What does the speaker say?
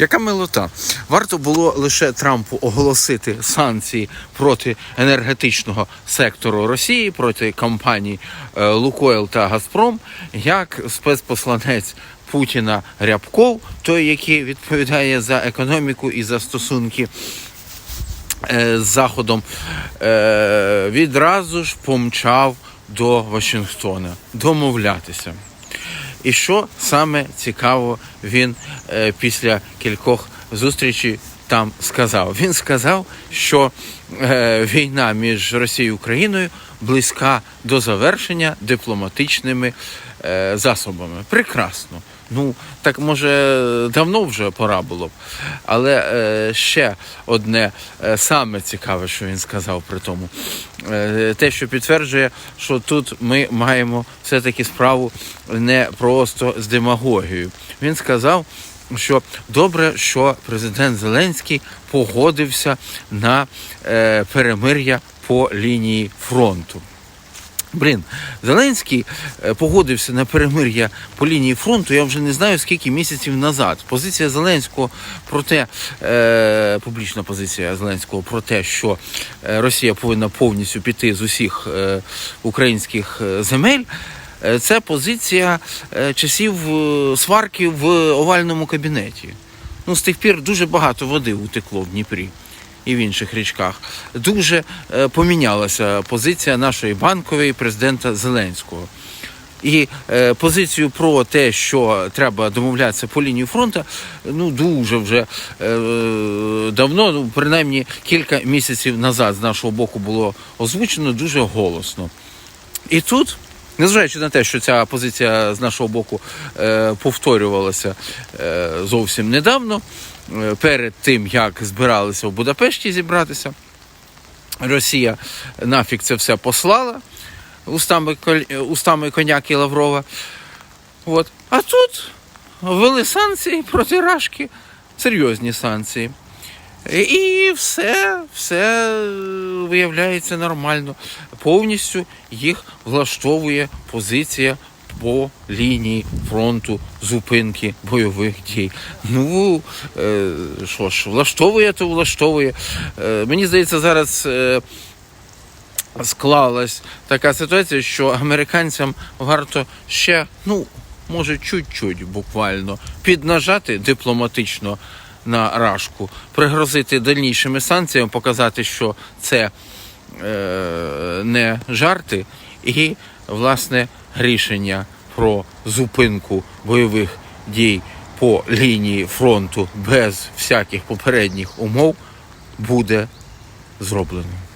Яка милота? Варто було лише Трампу оголосити санкції проти енергетичного сектору Росії, проти компаній е, Лукойл та Газпром, як спецпосланець Путіна Рябков, той, який відповідає за економіку і за стосунки е, з Заходом, е, відразу ж помчав до Вашингтона домовлятися. І що саме цікаво він е, після кількох зустрічей там сказав? Він сказав, що е, війна між Росією і Україною близька до завершення дипломатичними е, засобами. Прекрасно. Ну, так може давно вже пора було б. Але е, ще одне е, саме цікаве, що він сказав при тому, е, те, що підтверджує, що тут ми маємо все-таки справу не просто з демагогією. Він сказав, що добре, що президент Зеленський погодився на е, перемир'я по лінії фронту. Блін, Зеленський е, погодився на перемир'я по лінії фронту. Я вже не знаю скільки місяців назад. Позиція Зеленського про те, е, публічна позиція Зеленського про те, що е, Росія повинна повністю піти з усіх е, українських е, земель. Е, Це позиція е, часів е, сварки в овальному кабінеті. Ну, з тих пір дуже багато води утекло в Дніпрі і в інших річках. Дуже помінялася позиція нашої банкової президента Зеленського. І е, позицію про те, що треба домовлятися по лінії фронту, ну дуже вже е, давно, ну принаймні кілька місяців назад з нашого боку було озвучено дуже голосно. І тут, незважаючи на те, що ця позиція з нашого боку е, повторювалася е, зовсім недавно, е, перед тим як збиралися в Будапешті зібратися, Росія нафіг це все послала устами, устами коняки Лаврова. От. А тут ввели санкції проти Рашки, серйозні санкції. І все, все виявляється нормально. Повністю їх влаштовує позиція по лінії фронту зупинки бойових дій. Ну е, що ж, влаштовує, то влаштовує. Е, мені здається, зараз. Е, склалась така ситуація, що американцям варто ще, ну, може, чуть-чуть буквально піднажати дипломатично на рашку, пригрозити дальнішими санкціями, показати, що це е, не жарти, і власне рішення про зупинку бойових дій по лінії фронту без всяких попередніх умов буде зроблено.